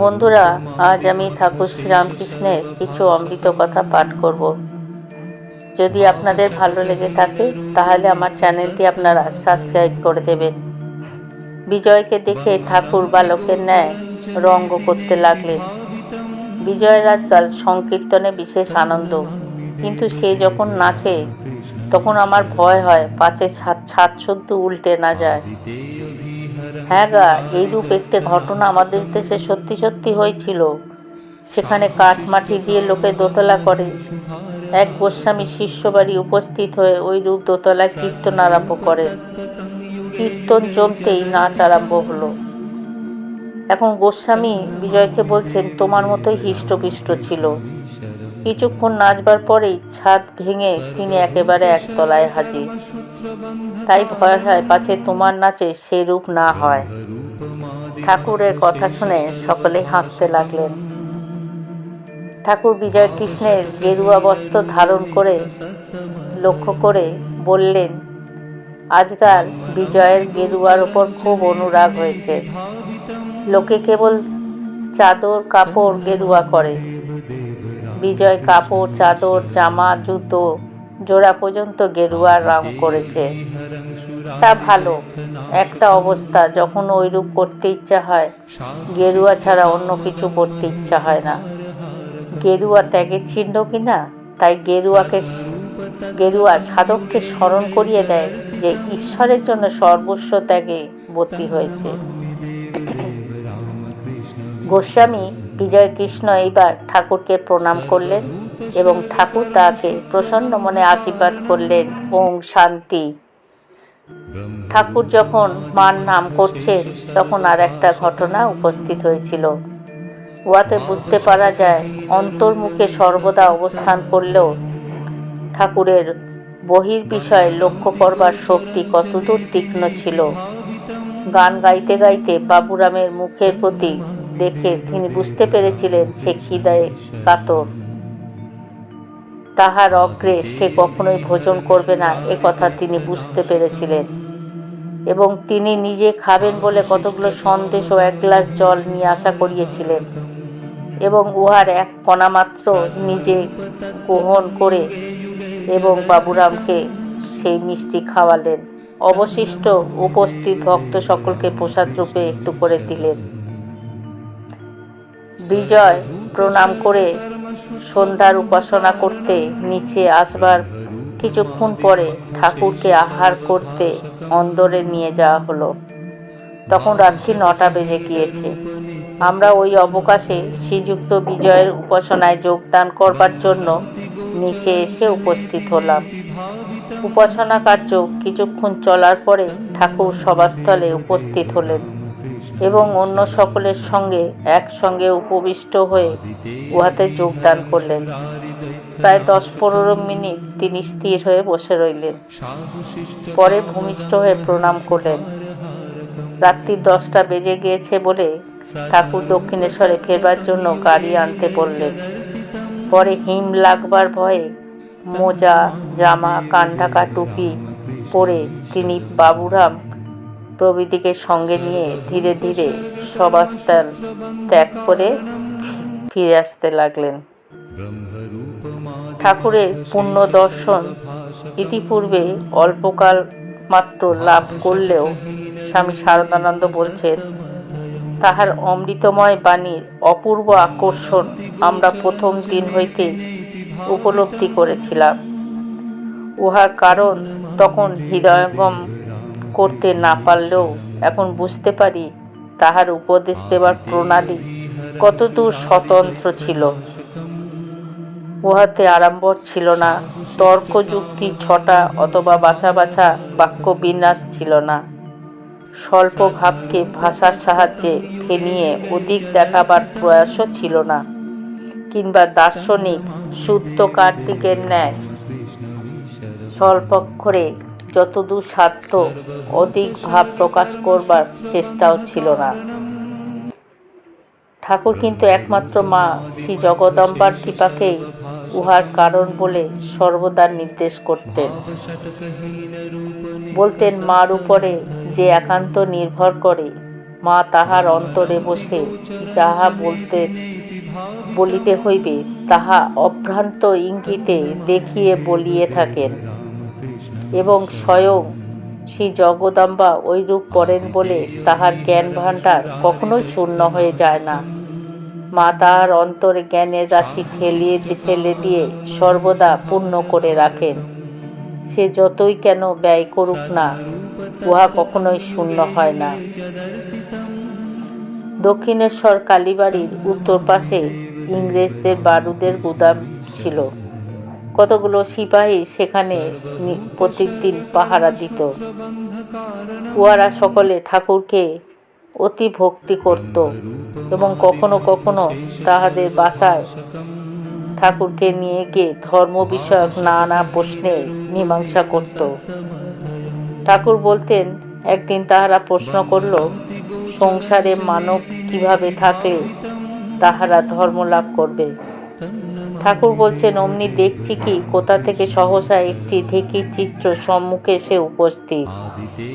বন্ধুরা, আজ আমি ঠাকুর শ্রীরামকৃষ্ণের কিছু অমৃত কথা পাঠ করব। যদি আপনাদের ভালো লেগে থাকে, তাহলে আমার চ্যানেলটি আপনারা সাবস্ক্রাইব করে দেবেন। বিজয়কে দেখে ঠাকুর বালকের ন্যায় রঙ্গ করতে লাগলেন। বিজয়ের আজকাল সংকীর্তনে বিশেষ আনন্দ, কিন্তু সে যখন নাচে তখন আমার ভয় হয়, পাছে ছাদ ছাদ শুদ্ধ উল্টে না যায়। হ্যাঁ গা, এইরূপ একটি ঘটনা আমাদের দেশে সত্যি সত্যি হয়েছিল। সেখানে কাঠ মাটি দিয়ে লোকে দোতলা করে। এক গোস্বামী শিষ্য বাড়ি উপস্থিত হয়ে ওই রূপ দোতলায় কীর্তন আরম্ভ করে। কীর্তন জমতেই নাচ আরম্ভ হলো। এখন গোস্বামী বিজয়কে বলছেন, তোমার মতোই হৃষ্টপুষ্ট ছিল। কিছুক্ষণ নাচবার পরেই ছাদ ভেঙে তিনি একেবারে একতলায় হাজির। তাই ভয় হয় পাছে তোমার নাচে সে রূপ না হয়। ঠাকুরের কথা শুনে সকলে হাসতে লাগলেন। ঠাকুর বিজয় কৃষ্ণের গেরুয়া বস্ত্র ধারণ করে লক্ষ্য করে বললেন, আজকাল বিজয়ের গেরুয়ার ওপর খুব অনুরাগ হয়েছে। লোকে কেবল চাদর, কাপড় গেরুয়া করে। বিজয় কাপড় চাদর জামা জুতো জোড়া পর্যন্ত গেরুয়া রং করেছে। তা ভালো একটা অবস্থা যখন ওইরূপ করতে ইচ্ছা হয় গেরুয়া ছাড়া অন্য কিছু পড়তে ইচ্ছা হয় না। গেরুয়া ত্যাগের চিহ্ন কিনা তাই গেরুয়াকে গেরুয়া সাধককে স্মরণ করিয়ে দেয় যে ঈশ্বরের জন্য সর্বস্ব ত্যাগে বতী হয়েছে। গোস্বামী বিজয় কৃষ্ণ এইবার ঠাকুরকে প্রণাম করলেন এবং ঠাকুর তাকে প্রসন্ন মনে আশীর্বাদ করলেন। ওং শান্তি। ঠাকুর যখন মার নাম করছেন, তখন আর একটা ঘটনা উপস্থিত হয়েছিল। উহাতে বুঝতে পারা যায়, অন্তর্মুখে সর্বদা অবস্থান করলেও ঠাকুরের বহির বিষয়ে লক্ষ্য করবার শক্তি কতদূর তীক্ষ্ণ ছিল। গান গাইতে গাইতে বাবুরামের মুখের প্রতি দেখে তিনি বুঝতে পেরেছিলেন সে খিদায় কাতর। তাহার অগ্রে সে কখনোই ভোজন করবে না, এ কথা তিনি বুঝতে পেরেছিলেন। এবং তিনি নিজে খাবেন বলে কতগুলো সন্দেশ ও এক গ্লাস জল নিয়ে আশা করিয়েছিলেন। এবং উহার এক কণা মাত্র নিজে গ্রহণ করে এবং বাবুরামকে সেই মিষ্টি খাওয়ালেন। অবশিষ্ট উপস্থিত ভক্ত সকলকে প্রসাদ রূপে একটু করে দিলেন। বিজয় প্রণাম করে সন্ধ্যার উপাসনা করতে নিচে আসবার কিছুক্ষণ পরে ঠাকুরকে আহার করতে অন্দরে নিয়ে যাওয়া হলো। তখন রাত্রি নটা বেজে গিয়েছে। আমরা ওই অবকাশে শ্রীযুক্ত বিজয়ের উপাসনায় যোগদান করবার জন্য নিচে এসে উপস্থিত হলাম। উপাসনা কার্য কিছুক্ষণ চলার পরে ঠাকুর সভাস্থলে উপস্থিত হলেন। এবং অন্য সকলের সঙ্গে একসঙ্গে উপবিষ্ট হয়ে উহাতে যোগদান করলেন। প্রায় দশ পনেরো মিনিট তিনি স্থির হয়ে বসে রইলেন। পরে ভূমিষ্ঠ হয়ে প্রণাম করলেন। রাত্রি দশটা বেজে গিয়েছে বলে ঠাকুর দক্ষিণেশ্বরে ফেরবার জন্য গাড়ি আনতে বললেন। পরে হিম লাগবার ভয়ে মোজা, জামা, কান্ডাকা, টুপি পরে তিনি বাবুরাম প্রভৃতিকে সঙ্গে নিয়ে ধীরে ধীরে সবাস্থান ত্যাগ করে ফিরে আসতে লাগলেন। ঠাকুরের পুণ্য দর্শন ইতিপূর্বে অল্পকাল মাত্র লাভ করলেও স্বামী শারদানন্দ বলছেন, তাহার অমৃতময় বাণীর অপূর্ব আকর্ষণ আমরা প্রথম দিন হইতে উপলব্ধি করেছিলাম। উহার কারণ তখন হৃদয়ঙ্গম করতে না পারলেও এখন বুঝতে পারি তাহার উপদেশ দেবার প্রণালী কতদূর স্বতন্ত্র ছিল। উহাতে আড়ম্বর ছিল না তর্ক যুক্তি ছটা অথবা বাছা বাছা বাক্য বিন্যাস ছিল না। স্বল্প ভাবকে ভাষার সাহায্যে ফেনিয়ে অধিক দেখাবার প্রয়াসও ছিল না, কিংবা দার্শনিক সূত্র কার্তিকের ন্যায় স্বল্পক্ষরে যতদূর সাধ্য অধিক ভাব প্রকাশ করবার চেষ্টাও ছিল না। ঠাকুর কিন্তু একমাত্র মা শ্রী জগদম্বার কৃপাকেই উহার কারণ বলে সর্বদা নির্দেশ করতেন। বলতেন, মার উপরে যে একান্ত নির্ভর করে, মা তাহার অন্তরে বসে যাহা বলতে, বলিতে হইবে, তাহা অভ্রান্ত ইঙ্গিতে দেখিয়ে বলিয়ে থাকেন। এবং স্বয়ং শ্রী জগদম্বা ঐরূপ করেন বলে তাহার জ্ঞান ভাণ্ডার কখনোই শূন্য হয়ে যায় না। মা তাহার অন্তরে জ্ঞানের রাশি ঠেলিয়ে ঠেলে দিয়ে সর্বদা পূর্ণ করে রাখেন। সে যতই কেন ব্যয় করুক না, উহা কখনোই শূন্য হয় না। দক্ষিণেশ্বর কালীবাড়ির উত্তর পাশে ইংরেজদের বারুদের গুদাম ছিল। কতগুলো সিপাহী সেখানে প্রত্যেকদিন পাহারা দিত। উহারা সকলে ঠাকুরকে অতি ভক্তি করত এবং কখনো কখনো তাহাদের বাসায় ঠাকুরকে নিয়ে গিয়ে ধর্ম বিষয়ক নানা প্রশ্নে মীমাংসা করত। ঠাকুর বলতেন, একদিন তাহারা প্রশ্ন করল, সংসারে মানব কীভাবে থাকলে তাহারা ধর্ম লাভ করবে? ঠাকুর বলছেন, অমনি দেখছি কি? কোথা থেকে সহসা একটি ঢেকির চিত্র সম্মুখে এসে উপস্থিত।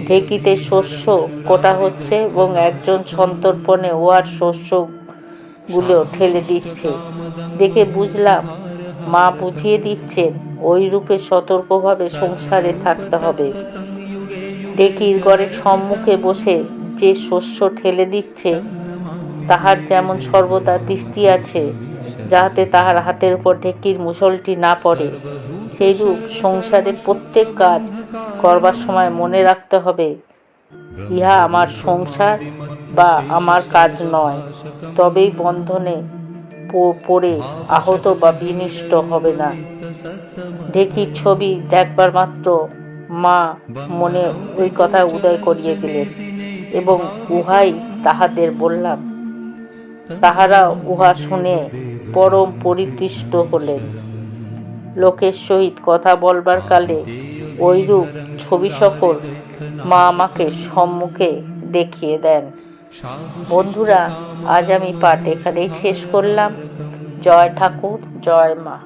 ঢেকিতে শস্য কোটা হচ্ছে এবং একজন সন্তর্পণে ওয়ার শস্যগুলো ঠেলে দিচ্ছে। দেখে বুঝলাম, মা বুঝিয়ে দিচ্ছেন ওই রূপে সতর্কভাবে সংসারে থাকতে হবে। ঢেকির ঘরের সম্মুখে বসে যে শস্য ঠেলে দিচ্ছে, তাহার যেমন সর্বদা দৃষ্টি আছে যাহাতে তাহার হাতের উপর ঢেকির মুসলটি না পড়ে। সেইরূপ সংসারে প্রত্যেক কাজ করবার সময় মনে রাখতে হবে, ইহা আমার সংসার বা আমার কাজ নয়, তবেই বন্ধনে পড়ে আহত বা বিনিষ্ট হবে না। ঢেকির ছবি দেখবার মাত্র মা মনে ওই কথা উদয় করিয়ে দিলেন এবং উহাই তাহাদের বললাম। তাহারা উহা শুনে পরম পরিতৃষ্ট হলেন। লোকের সহিত কথা বলবার কালে ওইরূপ ছবি সকল মা আমাকে সম্মুখে দেখিয়ে দেন। বন্ধুরা, আজ আমি পাঠ এখানেই শেষ করলাম। জয় ঠাকুর, জয় মা।